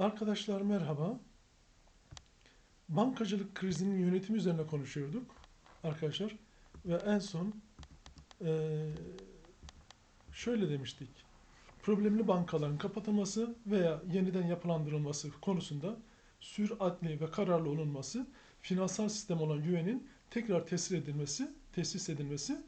Arkadaşlar merhaba. Bankacılık krizinin yönetimi üzerine konuşuyorduk arkadaşlar. Ve en son eee, şöyle demiştik. Problemli bankaların kapatılması veya yeniden yapılandırılması konusunda süratli ve kararlı olunması, finansal sistem olan güvenin tekrar tesir edilmesi, tesis edilmesi,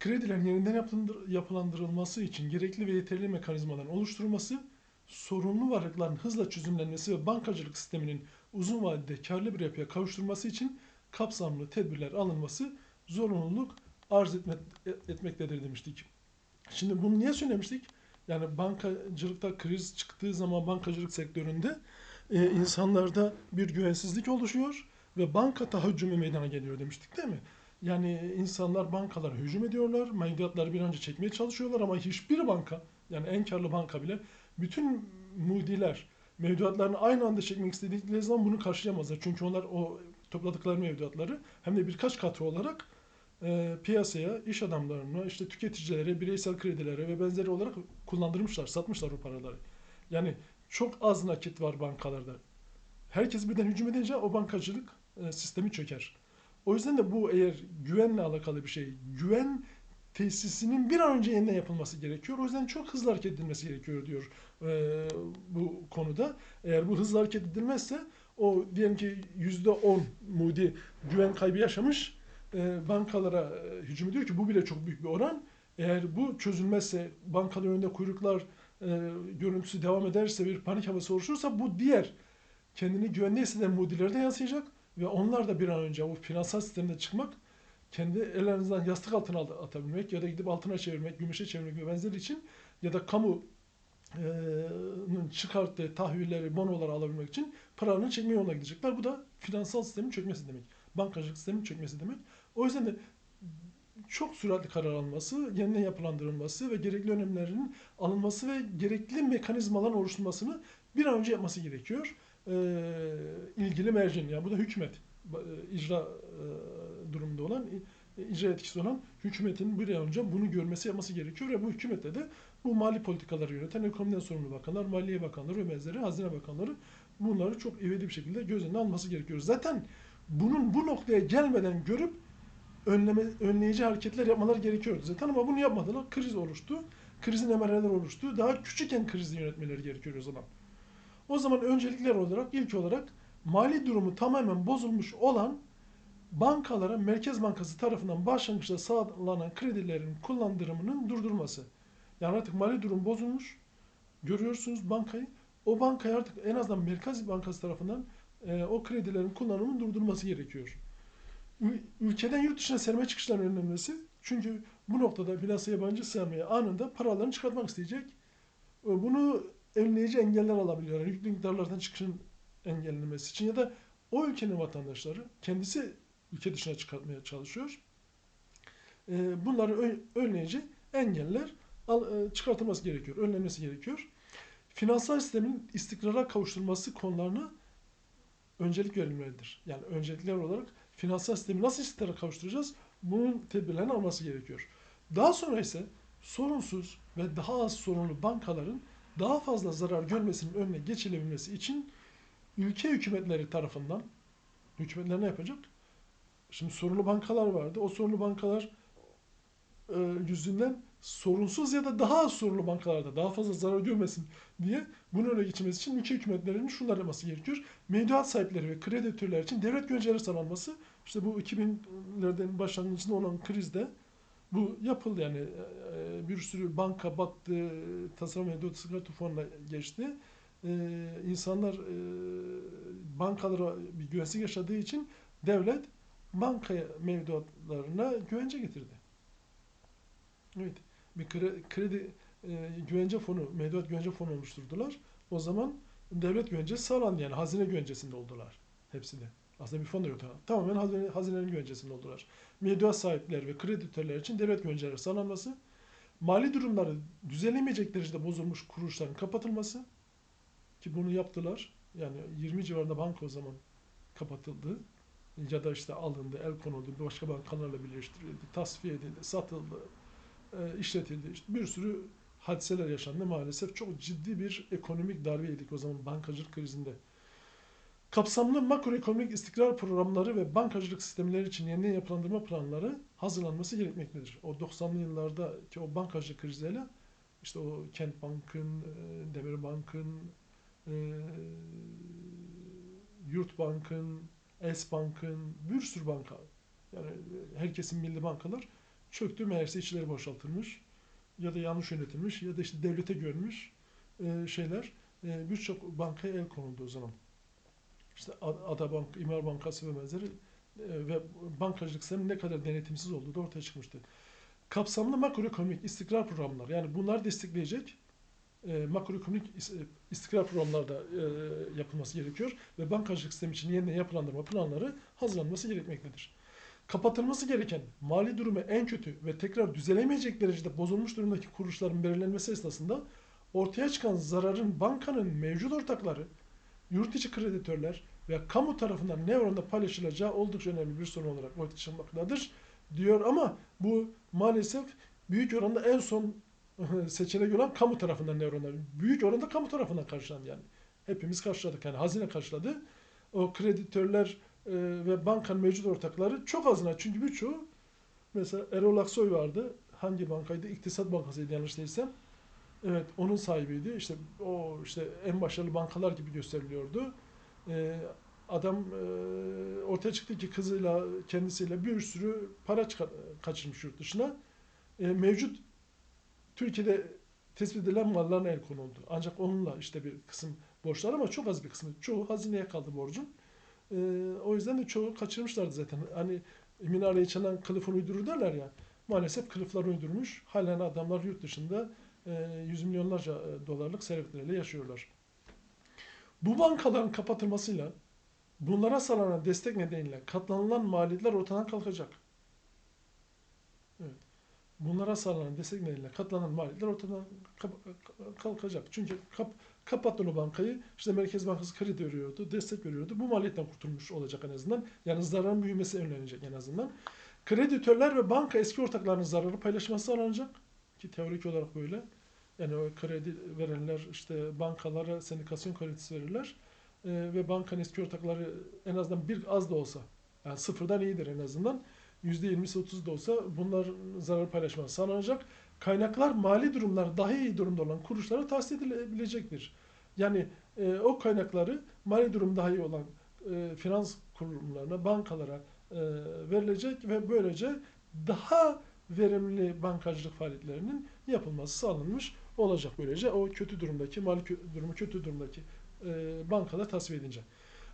kredilerin yeniden yapılandır- yapılandırılması için gerekli ve yeterli mekanizmaların oluşturulması, sorunlu varlıkların hızla çözümlenmesi ve bankacılık sisteminin uzun vadede karlı bir yapıya kavuşturması için kapsamlı tedbirler alınması zorunluluk arz etme, etmektedir demiştik. Şimdi bunu niye söylemiştik? Yani bankacılıkta kriz çıktığı zaman bankacılık sektöründe e, insanlarda bir güvensizlik oluşuyor ve banka tahaccümü meydana geliyor demiştik değil mi? Yani insanlar bankalara hücum ediyorlar, mevduatları bir önce çekmeye çalışıyorlar ama hiçbir banka, yani en karlı banka bile bütün mudiler mevduatlarını aynı anda çekmek istedikleri zaman bunu karşılayamazlar. Çünkü onlar o topladıkları mevduatları hem de birkaç katı olarak e, piyasaya, iş adamlarına, işte tüketicilere, bireysel kredilere ve benzeri olarak kullandırmışlar, satmışlar o paraları. Yani çok az nakit var bankalarda. Herkes birden hücum edince o bankacılık e, sistemi çöker. O yüzden de bu eğer güvenle alakalı bir şey, güven tesisinin bir an önce yeniden yapılması gerekiyor. O yüzden çok hızlı hareket edilmesi gerekiyor diyor e, bu konuda. Eğer bu hızlı hareket edilmezse o diyelim ki yüzde on mudi güven kaybı yaşamış e, bankalara e, hücum ediyor ki bu bile çok büyük bir oran. Eğer bu çözülmezse bankaların önünde kuyruklar e, görüntüsü devam ederse bir panik havası oluşursa bu diğer kendini güvende hisseden mudilere de yansıyacak ve onlar da bir an önce o finansal sistemde çıkmak kendi ellerinizden yastık altına at- atabilmek ya da gidip altına çevirmek, gümüşe çevirmek ve benzeri için ya da kamu nın çıkarttığı tahvilleri, bonoları alabilmek için paralarını çekme yoluna gidecekler. Bu da finansal sistemin çökmesi demek. Bankacılık sistemin çökmesi demek. O yüzden de çok süratli karar alınması, yeniden yapılandırılması ve gerekli önlemlerin alınması ve gerekli mekanizmaların oluşturulmasını bir an önce yapması gerekiyor. Ee, ilgili mercin, yani bu da hükümet, e, icra e, durumunda olan, i- icra etkisi olan hükümetin bir an önce bunu görmesi, yapması gerekiyor ve bu hükümette de bu mali politikaları yöneten ekonomiden sorumlu bakanlar, maliye bakanları ve benzeri, hazine bakanları bunları çok ivedi bir şekilde göz önüne alması gerekiyor. Zaten bunun bu noktaya gelmeden görüp önleme, önleyici hareketler yapmaları gerekiyordu zaten ama bunu yapmadılar. Kriz oluştu. Krizin emareleri oluştu. Daha küçükken krizi yönetmeleri gerekiyor o zaman. O zaman öncelikler olarak ilk olarak mali durumu tamamen bozulmuş olan bankalara Merkez Bankası tarafından başlangıçta sağlanan kredilerin kullandırımının durdurulması. Yani artık mali durum bozulmuş. Görüyorsunuz bankayı. O bankaya artık en azından Merkez Bankası tarafından e, o kredilerin kullanımının durdurulması gerekiyor. Ül- Ülkeden yurt dışına sermaye çıkışlarının önlenmesi. Çünkü bu noktada finansa yabancı sermaye anında paralarını çıkartmak isteyecek. E, Bunu önleyici engeller alabiliyor. Yani yüklü miktarlardan çıkışın engellenmesi için ya da o ülkenin vatandaşları kendisi ülke dışına çıkartmaya çalışıyor. E, Bunları ön- önleyici engeller e, çıkartılması gerekiyor, önlenmesi gerekiyor. Finansal sistemin istikrara kavuşturulması konularına öncelik verilmelidir. Yani öncelikler olarak finansal sistemi nasıl istikrara kavuşturacağız? Bunun tedbirlerini alması gerekiyor. Daha sonra ise sorunsuz ve daha az sorunlu bankaların daha fazla zarar görmesinin önüne geçilebilmesi için ülke hükümetleri tarafından hükümetler ne yapacak? Şimdi sorunlu bankalar vardı. O sorunlu bankalar e, yüzünden sorunsuz ya da daha az sorunlu bankalarda daha fazla zarar görmesin diye bunu öne geçirmesi için ülke hükümetlerinin şunlar yapması gerekiyor. Mevduat sahipleri ve kreditörler için devlet güvenceleri sağlanması. İşte bu 2000'lerden başlangıcında olan krizde bu yapıldı yani E, bir sürü banka battı, tasarruf mevduat sigorta fonuna geçti. E, insanlar e, bankalara bir güvensizlik yaşadığı için devlet banka mevduatlarına güvence getirdi. Evet. Bir kredi, e, güvence fonu, mevduat güvence fonu oluşturdular. O zaman devlet güvencesi sağlandı yani hazine güvencesinde oldular hepsi de. Aslında bir fon da yoktu. Tamamen hazine, hazinenin güvencesinde oldular. Mevduat sahipleri ve kreditörler için devlet güvenceleri sağlanması, mali durumları düzelemeyecek derecede bozulmuş kuruluşların kapatılması ki bunu yaptılar. Yani 20 civarında banka o zaman kapatıldı ya da işte alındı, el konuldu, başka bankalarla birleştirildi, tasfiye edildi, satıldı, e, işletildi. İşte bir sürü hadiseler yaşandı. Maalesef çok ciddi bir ekonomik darbe yedik o zaman bankacılık krizinde. Kapsamlı makroekonomik istikrar programları ve bankacılık sistemleri için yeniden yapılandırma planları hazırlanması gerekmektedir. O 90'lı yıllardaki o bankacılık krizleriyle işte o Kent Bank'ın, e, Demir Bank'ın, e, Yurt Bank'ın, Es Bank'ın, bir sürü banka yani herkesin milli bankalar çöktü meğerse içleri boşaltılmış ya da yanlış yönetilmiş ya da işte devlete görmüş e, şeyler e, birçok bankaya el konuldu o zaman. İşte Ada Bank, İmar Bankası ve benzeri e, ve bankacılık sistemi ne kadar denetimsiz olduğu da ortaya çıkmıştı. Kapsamlı makroekonomik istikrar programları yani bunlar destekleyecek e, makroekonomik is- istikrar programları da e, yapılması gerekiyor ve bankacılık sistemi için yeniden yapılandırma planları hazırlanması gerekmektedir. Kapatılması gereken mali durumu en kötü ve tekrar düzelemeyecek derecede bozulmuş durumdaki kuruluşların belirlenmesi esnasında ortaya çıkan zararın bankanın mevcut ortakları, yurt içi kreditörler ve kamu tarafından ne oranda paylaşılacağı oldukça önemli bir sorun olarak ortaya çıkmaktadır diyor ama bu maalesef büyük oranda en son seçenek olan kamu tarafından oranda büyük oranda kamu tarafından karşılandı yani. Hepimiz karşıladık yani hazine karşıladı. O kreditörler e, ve bankanın mevcut ortakları çok azına çünkü birçoğu mesela Erol Aksoy vardı. Hangi bankaydı? İktisat Bankası'ydı yanlış değilsem. Evet, onun sahibiydi. İşte o işte en başarılı bankalar gibi gösteriliyordu. Ee, adam e, ortaya çıktı ki kızıyla kendisiyle bir sürü para kaçırmış yurt dışına. E, mevcut Türkiye'de tespit edilen mallarına el konuldu. Ancak onunla işte bir kısım borçlar ama çok az bir kısmı. Çoğu hazineye kaldı borcun. E, o yüzden de çoğu kaçırmışlardı zaten. Hani minareye çalan kılıfını uydurur derler ya. Maalesef kılıflar uydurmuş. Halen adamlar yurt dışında e, yüz milyonlarca e, dolarlık servetleriyle yaşıyorlar. Bu bankaların kapatılmasıyla bunlara sağlanan destek nedeniyle katlanılan maliyetler ortadan kalkacak. Bunlara sağlanan destek nedeniyle katlanan maliyetler ortadan kalkacak. Çünkü kap, kapattın bankayı, işte Merkez Bankası kredi veriyordu, destek veriyordu. Bu maliyetten kurtulmuş olacak en azından. Yani zararın büyümesi önlenecek en azından. Kreditörler ve banka eski ortaklarının zararı paylaşması sağlanacak. Ki teorik olarak böyle. Yani o kredi verenler işte bankalara sendikasyon kredisi verirler. Ee, ve bankanın eski ortakları en azından bir az da olsa yani sıfırdan iyidir en azından. %20'si 30 da olsa bunlar zarar paylaşması sağlanacak. Kaynaklar mali durumlar daha iyi durumda olan kuruluşlara tahsis edilebilecektir. Yani e, o kaynakları mali durum daha iyi olan e, finans kurumlarına, bankalara e, verilecek ve böylece daha verimli bankacılık faaliyetlerinin yapılması sağlanmış olacak böylece o kötü durumdaki mali durumu kötü durumdaki e, bankalar tasfiye edince.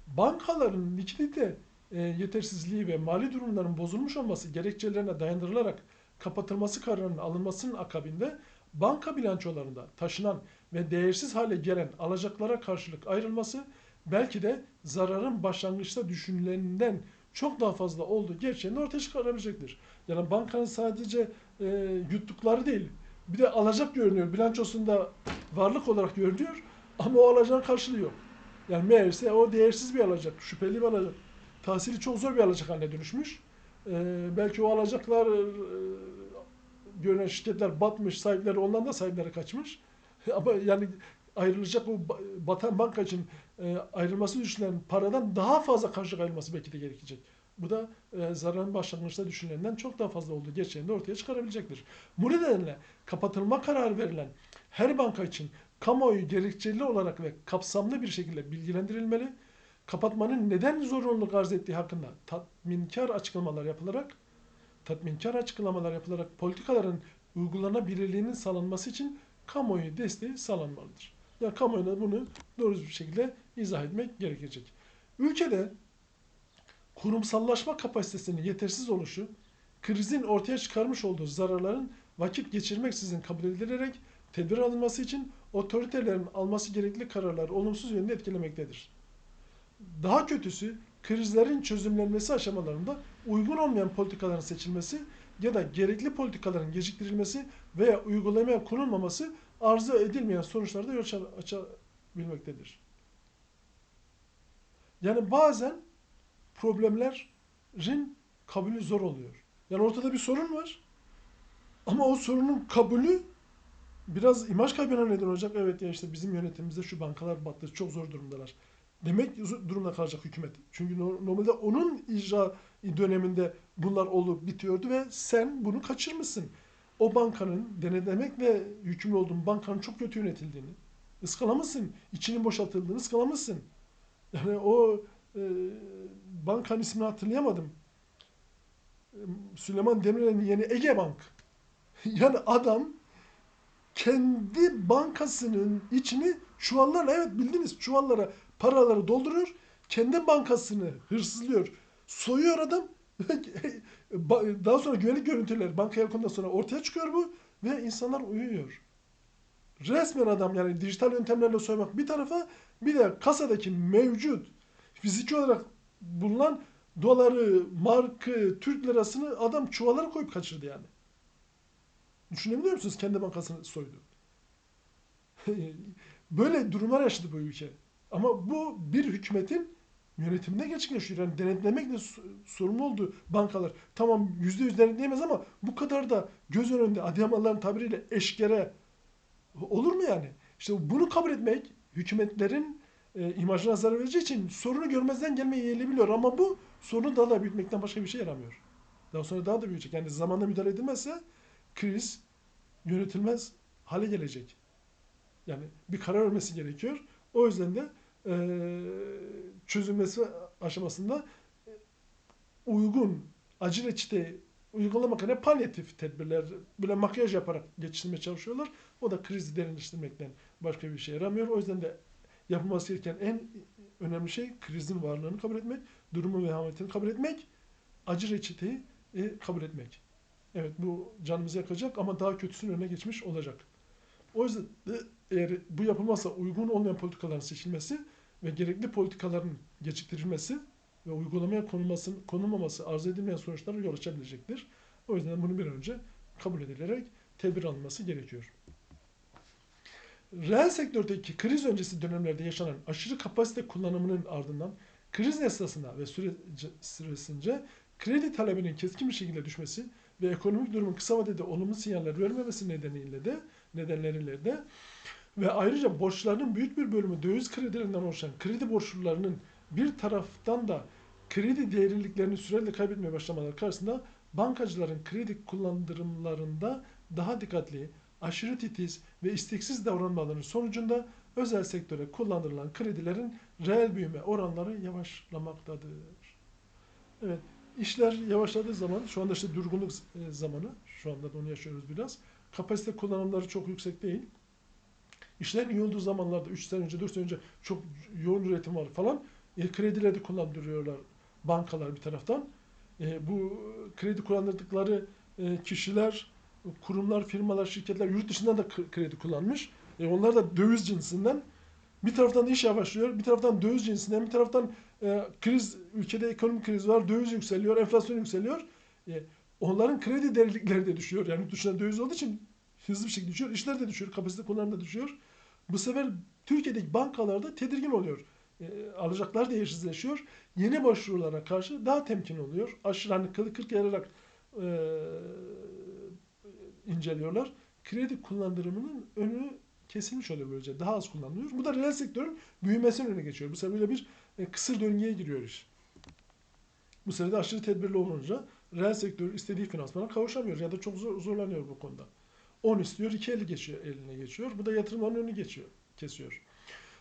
Bankaların likidite e, yetersizliği ve mali durumların bozulmuş olması gerekçelerine dayandırılarak kapatılması kararının alınmasının akabinde banka bilançolarında taşınan ve değersiz hale gelen alacaklara karşılık ayrılması belki de zararın başlangıçta düşünülenden çok daha fazla olduğu gerçeğini ortaya çıkarabilecektir. Yani bankanın sadece e, yuttukları değil, bir de alacak görünüyor. Bilançosunda varlık olarak görünüyor ama o alacağın karşılığı yok. Yani meğerse o değersiz bir alacak, şüpheli bir alacak. Tahsili çok zor bir alacak haline dönüşmüş. Ee, belki o alacaklar e, görünen şirketler batmış, sahipleri ondan da sahipleri kaçmış. Ama yani ayrılacak o ba- batan banka için e, ayrılması düşünülen paradan daha fazla karşı ayrılması belki de gerekecek. Bu da e, zararın başlangıçta düşünülenden çok daha fazla olduğu gerçeğini ortaya çıkarabilecektir. Bu nedenle kapatılma kararı verilen her banka için kamuoyu gerekçeli olarak ve kapsamlı bir şekilde bilgilendirilmeli. Kapatmanın neden zorunluluk arz ettiği hakkında tatminkar açıklamalar yapılarak tatminkar açıklamalar yapılarak politikaların uygulanabilirliğinin sağlanması için kamuoyu desteği sağlanmalıdır. Ya kamuoyuna bunu doğru bir şekilde izah etmek gerekecek. Ülkede kurumsallaşma kapasitesinin yetersiz oluşu, krizin ortaya çıkarmış olduğu zararların vakit geçirmeksizin kabul edilerek tedbir alınması için otoritelerin alması gerekli kararlar olumsuz yönde etkilemektedir. Daha kötüsü krizlerin çözümlenmesi aşamalarında uygun olmayan politikaların seçilmesi ya da gerekli politikaların geciktirilmesi veya uygulamaya konulmaması arzu edilmeyen sonuçlarda yol aça- açabilmektedir. Yani bazen problemlerin kabulü zor oluyor. Yani ortada bir sorun var ama o sorunun kabulü biraz imaj kaybına neden olacak. Evet ya işte bizim yönetimimizde şu bankalar battı, çok zor durumdalar. Demek durumda kalacak hükümet. Çünkü no- normalde onun icra döneminde bunlar olup bitiyordu ve sen bunu kaçırmışsın. O bankanın denetlemek ve yükümlü olduğun bankanın çok kötü yönetildiğini ıskalamışsın. içinin boşaltıldığını ıskalamışsın. Yani o e, bankanın ismini hatırlayamadım. Süleyman Demirel'in yeni Ege Bank. Yani adam kendi bankasının içini çuvallarla evet bildiniz çuvallara paraları dolduruyor. Kendi bankasını hırsızlıyor. Soyuyor adam. Daha sonra güvenlik görüntüleri bankaya konudan sonra ortaya çıkıyor bu ve insanlar uyuyor. Resmen adam yani dijital yöntemlerle soymak bir tarafa bir de kasadaki mevcut fiziki olarak bulunan doları, markı, Türk lirasını adam çuvallara koyup kaçırdı yani. Düşünebiliyor musunuz? Kendi bankasını soydu. Böyle durumlar yaşadı bu ülke. Ama bu bir hükümetin yönetiminde gerçekleşiyor. Yani denetlemekle sorumlu olduğu bankalar. Tamam yüzde yüz denetleyemez ama bu kadar da göz önünde Adıyamanlıların tabiriyle eşkere olur mu yani? İşte bunu kabul etmek hükümetlerin e, imajına zarar vereceği için sorunu görmezden gelmeyi yeğlebiliyor. Ama bu sorunu daha da büyütmekten başka bir şey yaramıyor. Daha sonra daha da büyüyecek. Yani zamanla müdahale edilmezse kriz yönetilmez hale gelecek. Yani bir karar vermesi gerekiyor. O yüzden de çözülmesi aşamasında e, uygun acil reçete uygulamak yerine palyatif tedbirler böyle makyaj yaparak geçiştirmeye çalışıyorlar. O da krizi derinleştirmekten başka bir şey yaramıyor. O yüzden de yapılması gereken en önemli şey krizin varlığını kabul etmek, durumun vehametini kabul etmek, acil reçeteyi e, kabul etmek. Evet bu canımızı yakacak ama daha kötüsünün önüne geçmiş olacak. O yüzden de eğer bu yapılmazsa uygun olmayan politikaların seçilmesi ve gerekli politikaların geciktirilmesi ve uygulamaya konulması, konulmaması arzu edilmeyen sonuçlara yol açabilecektir. O yüzden bunu bir önce kabul edilerek tedbir alınması gerekiyor. Reel sektördeki kriz öncesi dönemlerde yaşanan aşırı kapasite kullanımının ardından kriz esnasında ve sürece, süresince kredi talebinin keskin bir şekilde düşmesi ve ekonomik durumun kısa vadede olumlu sinyaller vermemesi nedeniyle de nedenleriyle de ve ayrıca borçlarının büyük bir bölümü döviz kredilerinden oluşan kredi borçlularının bir taraftan da kredi değerliliklerini sürekli kaybetmeye başlamaları karşısında bankacıların kredi kullandırımlarında daha dikkatli, aşırı titiz ve isteksiz davranmalarının sonucunda özel sektöre kullandırılan kredilerin reel büyüme oranları yavaşlamaktadır. Evet, işler yavaşladığı zaman, şu anda işte durgunluk e, zamanı, şu anda da onu yaşıyoruz biraz. Kapasite kullanımları çok yüksek değil. İşlerin iyi olduğu zamanlarda 3 sene önce, 4 sene önce çok yoğun üretim var falan. E, kredileri de kullandırıyorlar bankalar bir taraftan. E, bu kredi kullandırdıkları e, kişiler, kurumlar, firmalar, şirketler yurt dışından da kredi kullanmış. E, onlar da döviz cinsinden. Bir taraftan iş yavaşlıyor, bir taraftan döviz cinsinden, bir taraftan e, kriz, ülkede ekonomik kriz var, döviz yükseliyor, enflasyon yükseliyor. E, onların kredi değerlikleri de düşüyor. Yani yurt dışından döviz olduğu için hızlı bir şekilde düşüyor. İşler de düşüyor, kapasite kullanımı da düşüyor. Bu sefer Türkiye'deki bankalarda tedirgin oluyor. E, alacaklar değersizleşiyor. Yeni başvurulara karşı daha temkin oluyor. Aşırı hani kılı kırk yararak e, inceliyorlar. Kredi kullandırımının önü kesilmiş oluyor böylece. Daha az kullanılıyor. Bu da reel sektörün büyümesinin önüne geçiyor. Bu sefer böyle bir e, kısır döngüye giriyor iş. Bu sefer de aşırı tedbirli olunca reel sektör istediği finansmana kavuşamıyor ya da çok zor, zorlanıyor bu konuda. 10 istiyor, 2 eli geçiyor, eline geçiyor. Bu da yatırımların önünü geçiyor, kesiyor.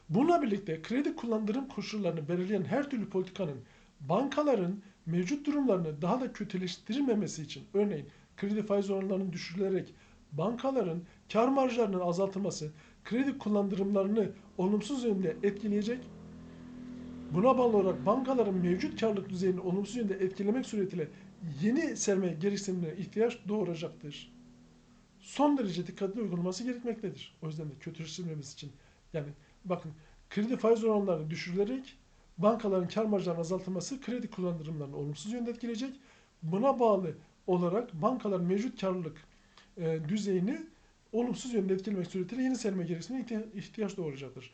Bununla birlikte kredi kullandırım koşullarını belirleyen her türlü politikanın bankaların mevcut durumlarını daha da kötüleştirmemesi için örneğin kredi faiz oranlarının düşürülerek bankaların kar marjlarının azaltılması kredi kullandırımlarını olumsuz yönde etkileyecek. Buna bağlı olarak bankaların mevcut karlılık düzeyini olumsuz yönde etkilemek suretiyle yeni sermaye gereksinimine ihtiyaç doğuracaktır. Son derece dikkatli uygulanması gerekmektedir. O yüzden de kötüleştirilmemesi için. Yani bakın kredi faiz oranlarını düşürülerek bankaların kar marjlarının azaltılması kredi kullandırımlarını olumsuz yönde etkileyecek. Buna bağlı olarak bankaların mevcut karlılık e, düzeyini olumsuz yönde etkilemek suretiyle yeni sermaye gereksinimine ihtiya- ihtiyaç doğuracaktır.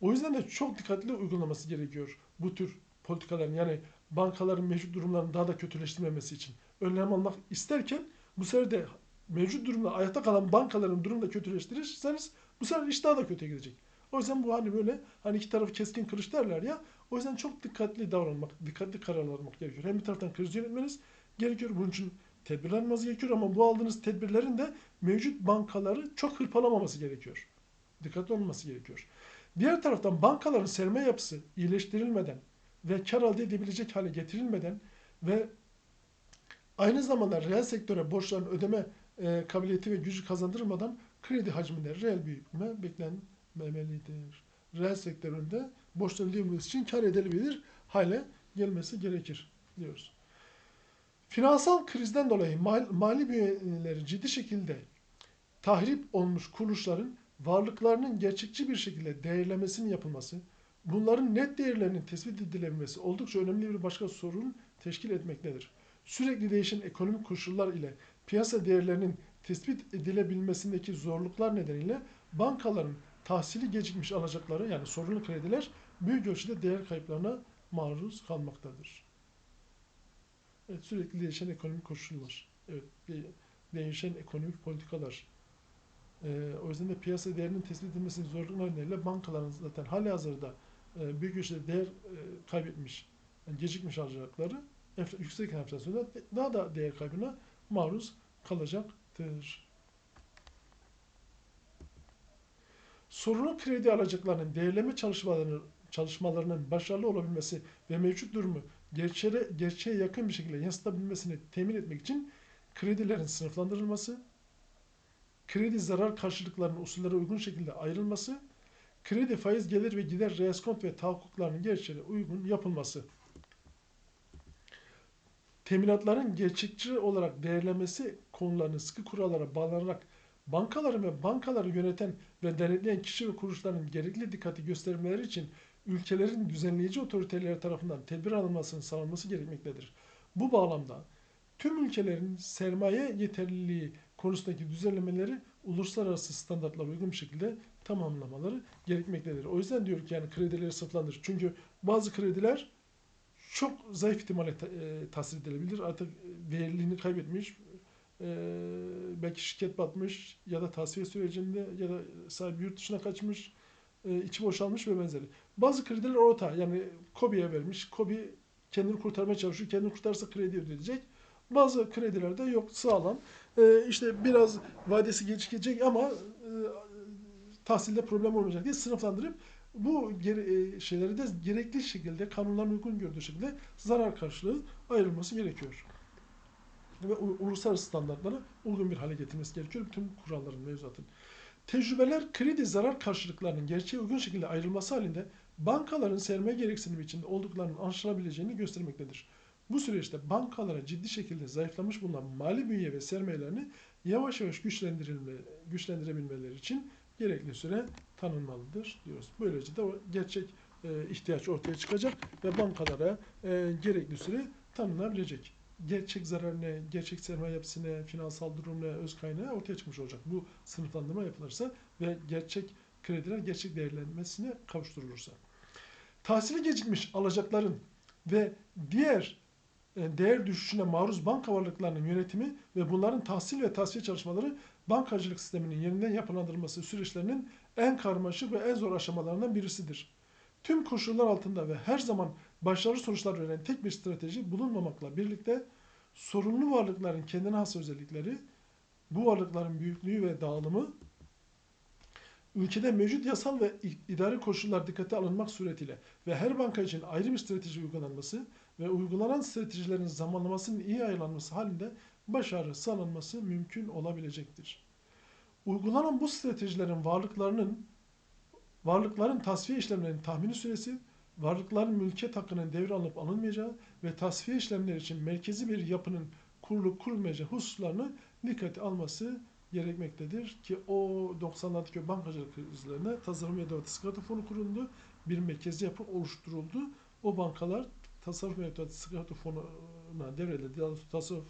O yüzden de çok dikkatli uygulaması gerekiyor bu tür politikaların. Yani bankaların mevcut durumlarını daha da kötüleştirmemesi için. Önlem almak isterken bu sefer de mevcut durumda ayakta kalan bankaların durumunu da kötüleştirirseniz bu sefer iş daha da kötüye gidecek. O yüzden bu hani böyle hani iki tarafı keskin kılıç derler ya. O yüzden çok dikkatli davranmak, dikkatli kararlar almak gerekiyor. Hem bir taraftan kriz yönetmeniz gerekiyor. Bunun için tedbirler almanız gerekiyor ama bu aldığınız tedbirlerin de mevcut bankaları çok hırpalamaması gerekiyor. Dikkatli olması gerekiyor. Diğer taraftan bankaların sermaye yapısı iyileştirilmeden ve kar elde edebilecek hale getirilmeden ve aynı zamanda reel sektöre borçların ödeme e, kabiliyeti ve gücü kazandırılmadan kredi hacminde reel büyüme beklenmemelidir. Reel sektöründe borçların ödemesi için kar edilebilir hale gelmesi gerekir diyoruz. Finansal krizden dolayı mal, mali büyümeleri ciddi şekilde tahrip olmuş kuruluşların varlıklarının gerçekçi bir şekilde değerlemesinin yapılması, bunların net değerlerinin tespit edilebilmesi oldukça önemli bir başka sorun teşkil etmektedir. Sürekli değişen ekonomik koşullar ile piyasa değerlerinin tespit edilebilmesindeki zorluklar nedeniyle bankaların tahsili gecikmiş alacakları yani sorunlu krediler büyük ölçüde değer kayıplarına maruz kalmaktadır. Evet, sürekli değişen ekonomik koşullar. Evet, değişen ekonomik politikalar. Ee, o yüzden de piyasa değerinin tespit edilmesinin zorlukları nedeniyle bankaların zaten hali hazırda e, büyük ölçüde değer e, kaybetmiş, yani gecikmiş enfla, yüksek enflasyonda daha da değer kaybına maruz kalacaktır. Sorunlu kredi alacaklarının değerleme çalışmalarının çalışmalarının başarılı olabilmesi ve mevcut durumu gerçeğe, gerçeğe yakın bir şekilde yansıtabilmesini temin etmek için kredilerin sınıflandırılması, kredi zarar karşılıklarının usullere uygun şekilde ayrılması, kredi faiz gelir ve gider reeskont ve tahakkuklarının gerçeğe uygun yapılması. Teminatların gerçekçi olarak değerlenmesi konularının sıkı kurallara bağlanarak bankaları ve bankaları yöneten ve denetleyen kişi ve kuruluşların gerekli dikkati göstermeleri için ülkelerin düzenleyici otoriteleri tarafından tedbir alınmasının sağlanması gerekmektedir. Bu bağlamda tüm ülkelerin sermaye yeterliliği konusundaki düzenlemeleri uluslararası standartlara uygun bir şekilde tamamlamaları gerekmektedir. O yüzden diyor ki yani kredileri sınıflandır. Çünkü bazı krediler çok zayıf ihtimalle e, tahsil edilebilir. Artık değerliliğini kaybetmiş, e, belki şirket batmış ya da tasfiye sürecinde ya da sahibi yurt dışına kaçmış, e, içi boşalmış ve benzeri. Bazı krediler orta yani KOBİ'ye vermiş. KOBİ kendini kurtarmaya çalışıyor. Kendini kurtarsa kredi ödeyecek. Bazı kredilerde yok sağlam. E, işte biraz vadesi gecikecek ama e, tahsilde problem olmayacak diye sınıflandırıp bu gere, şeyleri de gerekli şekilde kanunların uygun gördüğü şekilde zarar karşılığı ayrılması gerekiyor. Ve uluslararası standartlara uygun bir hale getirmesi gerekiyor bütün kuralların, mevzuatın. Tecrübeler kredi zarar karşılıklarının gerçeğe uygun şekilde ayrılması halinde bankaların sermaye gereksinimi içinde olduklarının anlaşılabileceğini göstermektedir. Bu süreçte bankalara ciddi şekilde zayıflamış bulunan mali bünye ve sermayelerini yavaş yavaş güçlendirilme, güçlendirebilmeleri için gerekli süre tanınmalıdır diyoruz. Böylece de o gerçek e, ihtiyaç ortaya çıkacak ve bankalara e, gerekli süre tanınabilecek. Gerçek zarar ne, gerçek sermaye yapısı ne, finansal durum ne, öz kaynağı ortaya çıkmış olacak. Bu sınıflandırma yapılırsa ve gerçek krediler gerçek değerlenmesine kavuşturulursa. Tahsili gecikmiş alacakların ve diğer değer düşüşüne maruz banka varlıklarının yönetimi ve bunların tahsil ve tasfiye çalışmaları bankacılık sisteminin yeniden yapılandırılması süreçlerinin en karmaşık ve en zor aşamalarından birisidir. Tüm koşullar altında ve her zaman başarılı sonuçlar veren tek bir strateji bulunmamakla birlikte sorunlu varlıkların kendine has özellikleri, bu varlıkların büyüklüğü ve dağılımı, ülkede mevcut yasal ve idari koşullar dikkate alınmak suretiyle ve her banka için ayrı bir strateji uygulanması ve uygulanan stratejilerin zamanlamasının iyi ayarlanması halinde başarı sağlanması mümkün olabilecektir. Uygulanan bu stratejilerin varlıklarının varlıkların tasfiye işlemlerinin tahmini süresi, varlıkların mülkiyet hakkının devralınıp alınmayacağı ve tasfiye işlemleri için merkezi bir yapının kurulup kurulmayacağı hususlarını dikkate alması gerekmektedir ki o 90'lardaki bankacılık krizlerine tasarruf mevduatı sigorta fonu kuruldu. Bir merkezi yapı oluşturuldu. O bankalar tasarruf mevduatı sigorta fonuna devredildi. Daha doğrusu tasarruf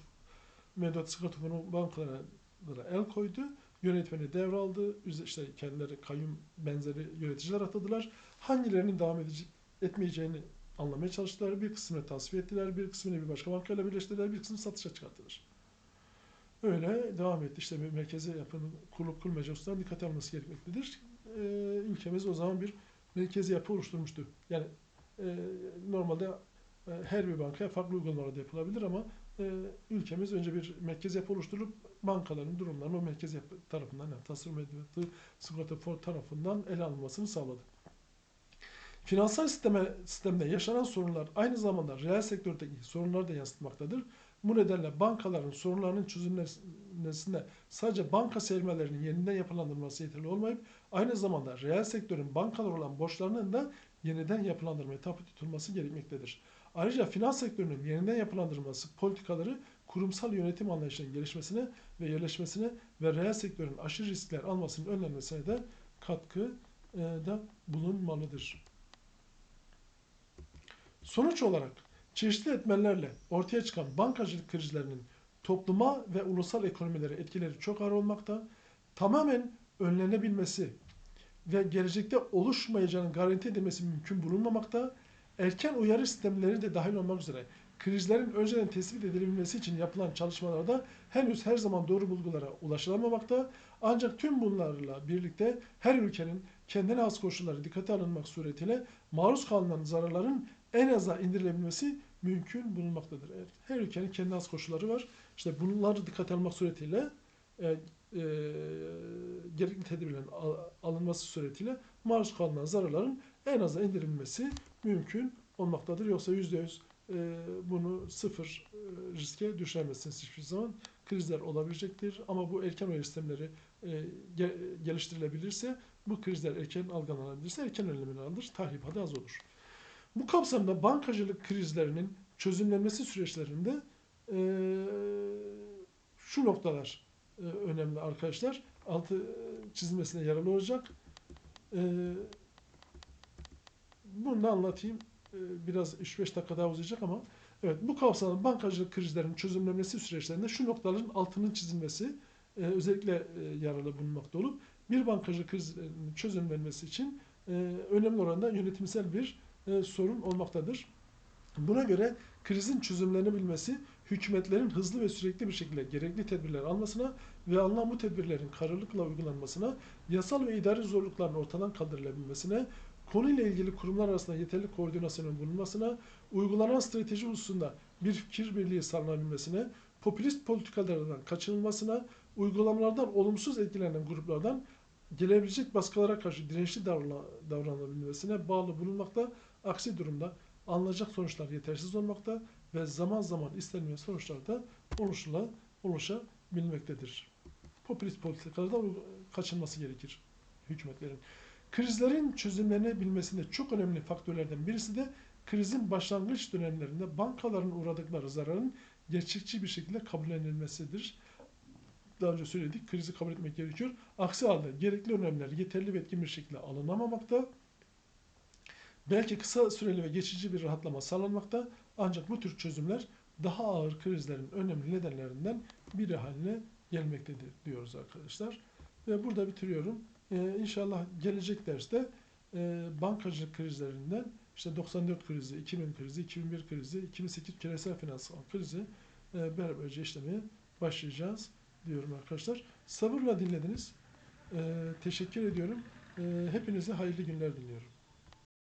mevduatı sigorta fonu bankalara el koydu. Yönetmeni devraldı. İşte kendileri kayyum benzeri yöneticiler atadılar. Hangilerinin devam edecek, etmeyeceğini anlamaya çalıştılar. Bir kısmını tasfiye ettiler, bir kısmını bir başka bankayla birleştirdiler, bir kısmını satışa çıkarttılar. öyle devam etti. İşte bir merkezi yapının kulluk kurmaca hususlarına dikkat alınması gerekmektedir. E, ülkemiz o zaman bir merkezi yapı oluşturmuştu. Yani e, normalde her bir bankaya farklı uygulamalar da yapılabilir ama e, ülkemiz önce bir merkez yapı oluşturup bankaların durumlarını o merkez yapı tarafından yani tasarım edildi, sigorta tarafından ele alınmasını sağladı. Finansal sisteme, sistemde yaşanan sorunlar aynı zamanda reel sektördeki sorunları da yansıtmaktadır. Bu nedenle bankaların sorunlarının çözülmesinde sadece banka sermayelerinin yeniden yapılandırılması yeterli olmayıp aynı zamanda reel sektörün bankalar olan borçlarının da yeniden yapılandırmaya tabi tutulması gerekmektedir. Ayrıca finans sektörünün yeniden yapılandırılması politikaları kurumsal yönetim anlayışının gelişmesine ve yerleşmesine ve reel sektörün aşırı riskler almasının önlenmesine de katkı da bulunmalıdır. Sonuç olarak çeşitli etmenlerle ortaya çıkan bankacılık krizlerinin topluma ve ulusal ekonomilere etkileri çok ağır olmakta. Tamamen önlenebilmesi ve gelecekte oluşmayacağının garanti edilmesi mümkün bulunmamakta. Erken uyarı sistemleri de dahil olmak üzere krizlerin önceden tespit edilebilmesi için yapılan çalışmalarda henüz her zaman doğru bulgulara ulaşılamamakta. Ancak tüm bunlarla birlikte her ülkenin kendine has koşulları dikkate alınmak suretiyle maruz kalınan zararların en aza indirilebilmesi mümkün bulunmaktadır. Evet, her ülkenin kendi has koşulları var. İşte bunları dikkate almak suretiyle e, e, gerekli tedbirlerin al, alınması suretiyle maruz kalınan zararların en aza indirilmesi mümkün olmaktadır. Yoksa yüzde yüz e, bunu sıfır e, riske düşüremezsiniz hiçbir zaman. Krizler olabilecektir ama bu erken uyarı sistemleri e, ge, geliştirilebilirse bu krizler erken algılanabilirse erken önlemini alır, tahribatı az olur. Bu kapsamda bankacılık krizlerinin çözümlenmesi süreçlerinde e, şu noktalar e, önemli arkadaşlar. Altı çizilmesine yaralı olacak. E, bunu da anlatayım. E, biraz 3-5 dakika daha uzayacak ama evet bu kapsamda bankacılık krizlerinin çözümlenmesi süreçlerinde şu noktaların altının çizilmesi e, özellikle e, yaralı bulunmakta olup bir bankacılık krizlerinin çözümlenmesi için e, önemli oranda yönetimsel bir sorun olmaktadır. Buna göre krizin çözümlenebilmesi hükümetlerin hızlı ve sürekli bir şekilde gerekli tedbirler almasına ve alınan bu tedbirlerin kararlılıkla uygulanmasına, yasal ve idari zorlukların ortadan kaldırılabilmesine, konuyla ilgili kurumlar arasında yeterli koordinasyonun bulunmasına, uygulanan strateji hususunda bir fikir birliği sağlanabilmesine, popülist politikalardan kaçınılmasına, uygulamalardan olumsuz etkilenen gruplardan gelebilecek baskılara karşı dirençli davranılabilmesine bağlı bulunmakta. Aksi durumda alınacak sonuçlar yetersiz olmakta ve zaman zaman istenmeyen sonuçlar da oluşula, oluşabilmektedir. Popülist politikalardan kaçınması gerekir hükümetlerin. Krizlerin çözümlenebilmesinde çok önemli faktörlerden birisi de krizin başlangıç dönemlerinde bankaların uğradıkları zararın gerçekçi bir şekilde kabullenilmesidir. Daha önce söyledik, krizi kabul etmek gerekiyor. Aksi halde gerekli önlemler yeterli ve etkin bir şekilde alınamamakta. Belki kısa süreli ve geçici bir rahatlama sağlanmakta. Ancak bu tür çözümler daha ağır krizlerin önemli nedenlerinden biri haline gelmektedir diyoruz arkadaşlar. Ve burada bitiriyorum. Ee, inşallah gelecek derste e, bankacılık krizlerinden işte 94 krizi, 2000 krizi, 2001 krizi, 2008 küresel finansal krizi e, beraberce işlemeye başlayacağız diyorum arkadaşlar. Sabırla dinlediniz. E, teşekkür ediyorum. E, hepinize hayırlı günler diliyorum.